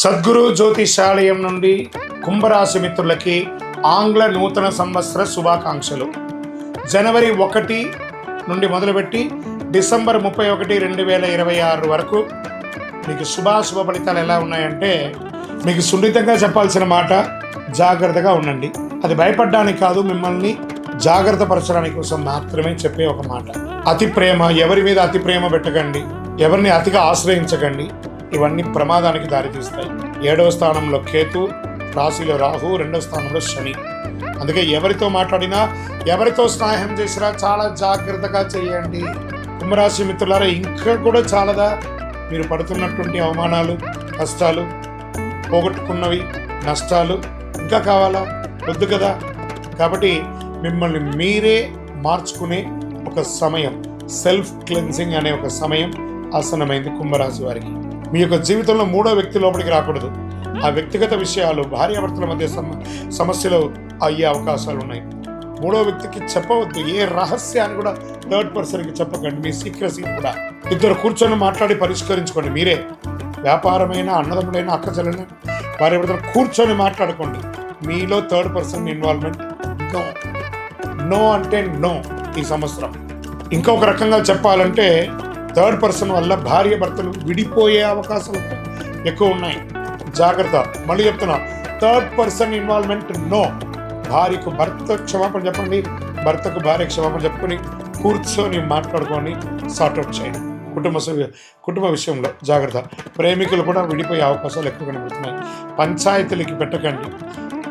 సద్గురు జ్యోతిషాలయం నుండి కుంభరాశి మిత్రులకి ఆంగ్ల నూతన సంవత్సర శుభాకాంక్షలు. జనవరి ఒకటి నుండి మొదలుపెట్టి డిసెంబర్ ముప్పై ఒకటి రెండు వేల ఇరవై ఆరు వరకు మీకు శుభాశుభ ఫలితాలు ఎలా ఉన్నాయంటే మీకు సున్నితంగా చెప్పాల్సిన మాట జాగ్రత్తగా ఉండండి. అది భయపడడానికి కాదు మిమ్మల్ని జాగ్రత్త పరచడానికి కోసం మాత్రమే చెప్పే ఒక మాట. అతి ప్రేమ ఎవరి మీద అతి ప్రేమ పెట్టకండి. ఎవరిని అతిగా ఆశ్రయించకండి. ఇవన్నీ ప్రమాదానికి దారితీస్తాయి. ఏడవ స్థానంలో కేతు రాశిలో రాహు రెండవ స్థానంలో శని. అందుకే ఎవరితో మాట్లాడినా ఎవరితో స్నేహం చేసినా చాలా జాగ్రత్తగా చేయండి. కుంభరాశి మిత్రులారా ఇంకా కూడా చాలాదా? మీరు పడుతున్నటువంటి అవమానాలు కష్టాలు పోగొట్టుకున్నవి నష్టాలు ఇంకా కావాలా? వద్దు కదా? కాబట్టి మిమ్మల్ని మీరే మార్చుకునే ఒక సమయం సెల్ఫ్ క్లెన్సింగ్ అనే ఒక సమయం ఆసనమైంది కుంభరాశి వారికి. మీ యొక్క జీవితంలో మూడో వ్యక్తి లోపలికి రాకూడదు. ఆ వ్యక్తిగత విషయాలు భార్యాభర్తల మధ్య సమ సమస్యలు అయ్యే అవకాశాలు ఉన్నాయి. మూడో వ్యక్తికి చెప్పవద్దు. ఏ రహస్యాన్ని కూడా థర్డ్ పర్సన్కి చెప్పకండి. మీ సీక్రసీ కూడా. ఇద్దరు కూర్చొని మాట్లాడి పరిష్కరించుకోండి. మీరే. వ్యాపారమైన అన్నదమ్ముడైన అక్కచెల్లెన వారి ఎవరితో కూర్చొని మాట్లాడుకోండి. మీలో third person involvement no no అంటే నో ఈ సంవత్సరం. ఇంకొక రకంగా చెప్పాలంటే థర్డ్ పర్సన్ వల్ల భార్య భర్తలు విడిపోయే అవకాశాలు ఎక్కువ ఉన్నాయి. జాగ్రత్త. మళ్ళీ చెప్తున్నా. Third person involvement no. భార్యకు భర్త క్షమాపణ చెప్పండి. భర్తకు భార్య క్షమాపణ చెప్పుకొని కూర్చొని మాట్లాడుకొని సార్ట్అవుట్ చేయండి. కుటుంబ సభ్యు- కుటుంబ విషయంలో జాగ్రత్త. ప్రేమికులు కూడా విడిపోయే అవకాశాలు ఎక్కువ కనబడుతున్నాయి. పంచాయతీలకి పెట్టకండి.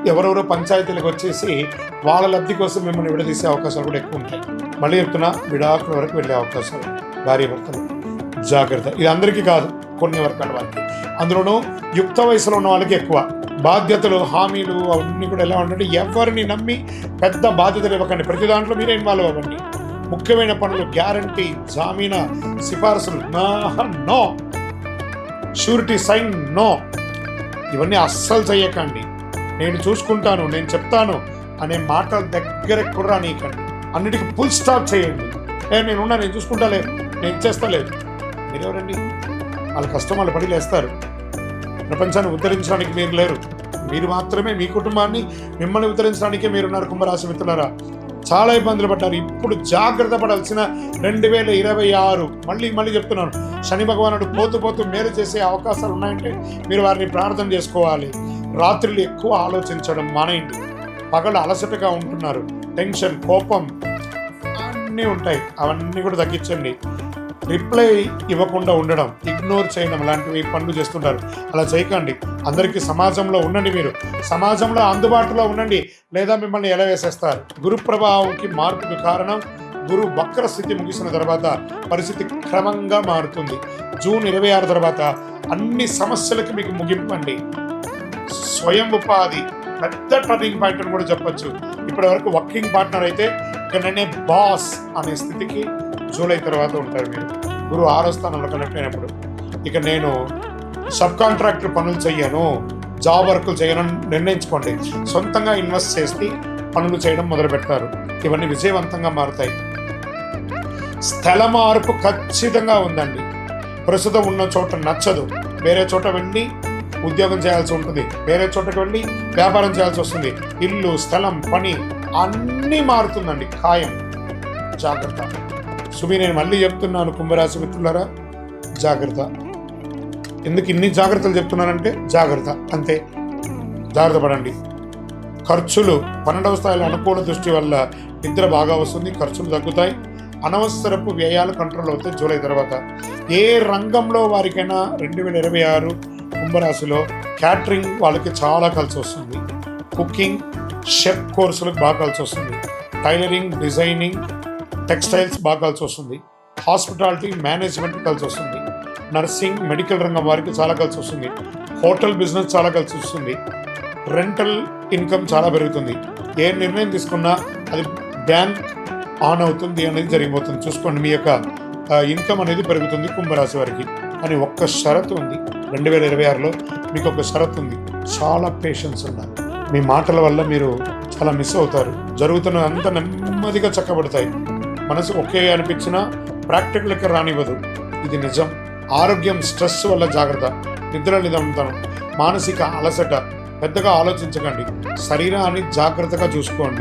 ఎవరెవరో పంచాయతీలకు వచ్చేసి వాళ్ళ లబ్ధి కోసం మిమ్మల్ని విడదీసే అవకాశాలు కూడా ఎక్కువ ఉంటాయి. మళ్ళీ చెప్తున్నా విడాకుల వరకు వెళ్ళే అవకాశాలు భార్య భర్తలు. జాగ్రత్త. ఇది అందరికీ కాదు కొన్ని వర్గాల వారికి. అందులోనూ యుక్త వయసులో ఉన్న వాళ్ళకి ఎక్కువ. బాధ్యతలు హామీలు అవన్నీ కూడా ఎలా ఉండంటే ఎవరిని నమ్మి పెద్ద బాధ్యతలు ఇవ్వకండి. ప్రతి దాంట్లో మీరే ఇన్వాల్వ్ అవ్వండి. ముఖ్యమైన పనులు గ్యారంటీ జామీన సిఫార్సులు. No surety sign no. ఇవన్నీ అస్సలు చేయకండి నేను చూసుకుంటాను నేను చెప్తాను అనే మాటల దగ్గర కూడా నీకండి అన్నిటికీ ఫుల్ స్టాప్ చేయండి. నేను ఉన్నా నేను చూసుకుంటాలే నేను చేస్తాలేదు. మీరెవరండి? వాళ్ళ కష్టం వాళ్ళు పడి లేస్తారు. ప్రపంచాన్ని ఉద్ధరించడానికి మీరు లేరు. మీరు మాత్రమే మీ కుటుంబాన్ని మిమ్మల్ని ఉద్ధరించడానికే మీరున్నారు కుంభరాశి మిత్రులారా. చాలా ఇబ్బందులు పడ్డారు. ఇప్పుడు జాగ్రత్త పడాల్సిన రెండు వేల ఇరవై ఆరు. మళ్ళీ మళ్ళీ చెప్తున్నాను. శని భగవానుడు పోతూ పోతూ మేలు చేసే అవకాశాలు ఉన్నాయంటే మీరు వారిని ప్రార్థన చేసుకోవాలి. రాత్రులు ఎక్కువ ఆలోచించడం మానేయండి. పగలు అలసటగా ఉంటున్నారు. టెన్షన్ కోపం అన్నీ ఉంటాయి. అవన్నీ కూడా తగ్గించండి. రిప్లై ఇవ్వకుండా ఉండడం ఇగ్నోర్ చేయడం లాంటివి పనులు చేస్తుంటారు. అలా చేయకండి. అందరికీ సమాజంలో ఉండండి మీరు. సమాజంలో అందుబాటులో ఉండండి. లేదా మిమ్మల్ని ఎలా వేసేస్తారు గురు ప్రభావంకి మార్పుకి కారణం గురు వక్ర స్థితి ముగిసిన తర్వాత పరిస్థితి క్రమంగా మారుతుంది. జూన్ ఇరవై ఆరు తర్వాత అన్ని సమస్యలకి మీకు ముగింపు అండి స్వయం ఉపాధి పెద్ద టర్నింగ్ పాయింట్ అని కూడా చెప్పచ్చు. ఇప్పటి వరకు వర్కింగ్ పార్ట్నర్ అయితే ఇక నేనే బాస్ అనే స్థితికి జూలై తర్వాత ఉంటారు మీరు. గురువు ఆరో స్థానంలో కనెక్ట్ అయినప్పుడు. ఇక నేను సబ్ కాంట్రాక్టర్ పనులు చేయను జాబ్ వర్కులు చేయను నిర్ణయించుకోండి. సొంతంగా ఇన్వెస్ట్ చేసి పనులు చేయడం మొదలు పెడతారు. ఇవన్నీ విజయవంతంగా మారుతాయి. స్థల మార్పు ఖచ్చితంగా ఉందండి. ప్రస్తుతం ఉన్న చోట నచ్చదు. వేరే చోట వెళ్ళి ఉద్యోగం చేయాల్సి ఉంటుంది. వేరే చోటకి వెళ్ళి వ్యాపారం చేయాల్సి వస్తుంది. ఇల్లు స్థలం పని అన్నీ మారుతుందండి. ఖాయం. జాగ్రత్త. సుమి నేను మళ్ళీ చెప్తున్నాను కుంభరాశి మిత్రులారా జాగ్రత్త. ఎందుకు ఇన్ని జాగ్రత్తలు చెప్తున్నానంటే జాగ్రత్త అంతే. జాగ్రత్త పడండి ఖర్చులు పన్నెండవ స్థాయిలో అనుకూల దృష్టి వల్ల నిద్ర బాగా వస్తుంది ఖర్చులు తగ్గుతాయి. అనవసరపు వ్యయాలు కంట్రోల్ అవుతాయి జూలై తర్వాత. ఏ రంగంలో వారికైనా రెండు వేల ఇరవై ఆరు కుంభరాశిలో క్యాటరింగ్ వాళ్ళకి చాలా కలిసి వస్తుంది. కుకింగ్ షెఫ్ కోర్సులకు బాగా కలిసి వస్తుంది. టైలరింగ్ డిజైనింగ్ టెక్స్టైల్స్ బాగా కలిసి వస్తుంది. హాస్పిటాలిటీ మేనేజ్మెంట్ కలిసి వస్తుంది. నర్సింగ్ మెడికల్ రంగం వారికి చాలా కలిసి వస్తుంది. హోటల్ బిజినెస్ చాలా కలిసి వస్తుంది. రెంటల్ ఇన్కమ్ చాలా పెరుగుతుంది. ఏ నిర్ణయం తీసుకున్నా అది బ్యాంక్ ఆన్ అవుతుంది అనేది జరిగిపోతుంది. చూసుకోండి మీ యొక్క ఇన్కమ్ అనేది పెరుగుతుంది కుంభరాశి వారికి. అని ఒక్క షరతు ఉంది. రెండు వేల ఇరవై ఆరులో మీకు ఒక షరతు ఉంది. చాలా పేషెన్స్ ఉండాలి. మీ మాటల వల్ల మీరు చాలా మిస్ అవుతారు. జరుగుతున్న అంత నెమ్మదిగా చక్కబడతాయి. మనసు ఒకే అనిపించినా ప్రాక్టికల్కి రానివ్వదు. ఇది నిజం. ఆరోగ్యం స్ట్రెస్ వల్ల జాగ్రత్త. నిద్ర నిదంతనం మానసిక అలసట. పెద్దగా ఆలోచించకండి. శరీరాన్ని జాగ్రత్తగా చూసుకోండి.